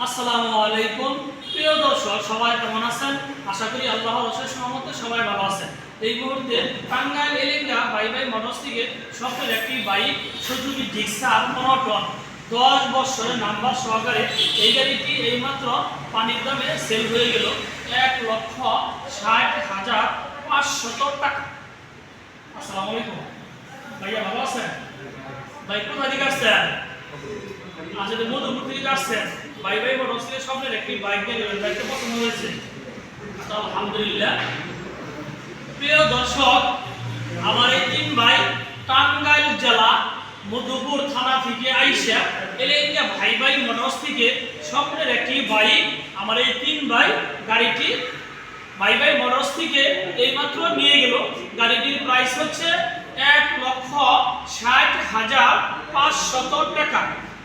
আসসালামু আলাইকুম। প্রিয় দর্শক, সবাই কেমন আছেন? আশা করি আল্লাহর অশেষ রহমতে সবাই ভালো আছেন। এই মুহূর্তে Tangail Elenga bye bye motors থেকে সফল একটি বাইক, সুজুকি জিক্সার মনোটন দশ বছরের নাম্বার সহকারে এই গাড়িটি এইমাত্র পানির দামে সেল হয়ে গেল এক লক্ষ ষাট হাজার পাঁচশত টাকা। আসসালামু আলাইকুম। ভাইয়া ভালো আছেন? ভাই, কোথা থেকে আসছেন? আচ্ছা মধুপুর থেকে আসছেন। বাই বাই মোটরস থেকে স্বপ্নের একটি বাইক নিয়ে নেবেন বাইকটা পছন্দ হয়েছে? তো আলহামদুলিল্লাহ। প্রিয় দর্শক, আমার এই তিন ভাই টাঙ্গাইল জেলা, মধুপুর থানা থেকে আইসা এলে ইন্ডিয়া ভাই ভাই মোটরস থেকে স্বপ্নের একটি বাইক আমার এই তিন ভাই গাড়িটি। ভাই ভাই মোটরস থেকে এইমাত্র নিয়ে গেল। গাড়িটির প্রাইস হচ্ছে এক লক্ষ ষাট হাজার পাঁচশত টাকা।